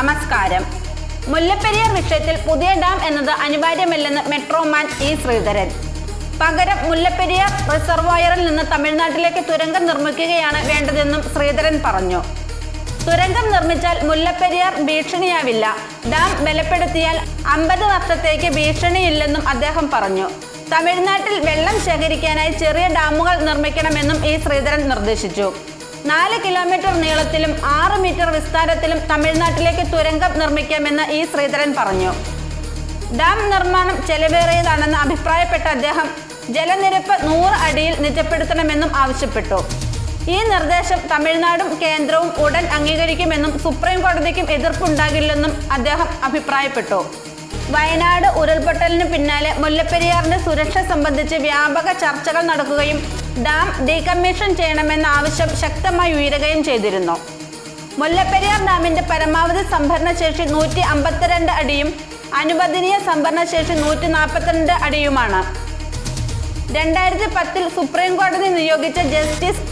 നമസ്കാരം. മുല്ലപ്പെരിയാർ വിഷയത്തിൽ പുതിയ ഡാം എന്നത് അനിവാര്യമല്ലെന്ന് മെട്രോമാൻ ഇ ശ്രീധരൻ. പകരം മുല്ലപ്പെരിയാർ റിസർവോയറിൽ നിന്ന് തമിഴ്നാട്ടിലേക്ക് തുരങ്കം നിർമ്മിക്കുകയാണ് വേണ്ടതെന്നും ശ്രീധരൻ പറഞ്ഞു. തുരങ്കം നിർമ്മിച്ചാൽ മുല്ലപ്പെരിയാർ ഭീഷണിയാവില്ല. ഡാം ബലപ്പെടുത്തിയാൽ അമ്പത് വർഷത്തേക്ക് ഭീഷണിയില്ലെന്നും അദ്ദേഹം പറഞ്ഞു. തമിഴ്നാട്ടിൽ വെള്ളം ശേഖരിക്കാനായി ചെറിയ ഡാമുകൾ നിർമ്മിക്കണമെന്നും ഇ ശ്രീധരൻ നിർദ്ദേശിച്ചു. നാല് കിലോമീറ്റർ നീളത്തിലും ആറ് മീറ്റർ വിസ്താരത്തിലും തമിഴ്നാട്ടിലേക്ക് തുരങ്കം നിർമ്മിക്കാമെന്ന് ഇ ശ്രീധരൻ പറഞ്ഞു. ഡാം നിർമ്മാണം ചെലവേറിയതാണെന്ന് അഭിപ്രായപ്പെട്ട അദ്ദേഹം ജലനിരപ്പ് നൂറ് അടിയിൽ നിജപ്പെടുത്തണമെന്നും ആവശ്യപ്പെട്ടു. ഈ നിർദ്ദേശം തമിഴ്നാടും കേന്ദ്രവും ഉടൻ അംഗീകരിക്കുമെന്നും സുപ്രീം കോടതിക്കും എതിർപ്പുണ്ടാകില്ലെന്നും അദ്ദേഹം അഭിപ്രായപ്പെട്ടു. വയനാട് ഉരുൾപൊട്ടലിന് പിന്നാലെ മുല്ലപ്പെരിയാറിന്റെ സുരക്ഷ സംബന്ധിച്ച് വ്യാപക ചർച്ചകൾ നടക്കുകയും ഡാം ഡീകമ്മീഷൻ ചെയ്യണമെന്ന ആവശ്യം ശക്തമായി ഉയരുകയും ചെയ്തിരുന്നു. മുല്ലപ്പെരിയാർ ഡാമിന്റെ പരമാവധി സംഭരണ ശേഷി നൂറ്റി അമ്പത്തിരണ്ട് അടിയും അനുവദനീയ സംഭരണ ശേഷി നൂറ്റി നാൽപ്പത്തിരണ്ട് അടിയുമാണ്. രണ്ടായിരത്തി പത്തിൽ സുപ്രീം കോടതി നിയോഗിച്ച ജസ്റ്റിസ്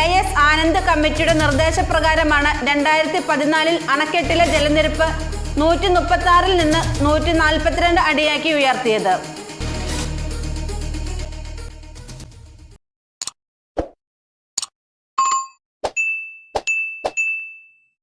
എ എസ് ആനന്ദ് കമ്മിറ്റിയുടെ നിർദ്ദേശപ്രകാരമാണ് രണ്ടായിരത്തി പതിനാലിൽ അണക്കെട്ടിലെ ജലനിരപ്പ് നൂറ്റി മുപ്പത്തി ആറിൽ നിന്ന് നൂറ്റി നാൽപ്പത്തിരണ്ട് അടിയാക്കി ഉയർത്തിയത്.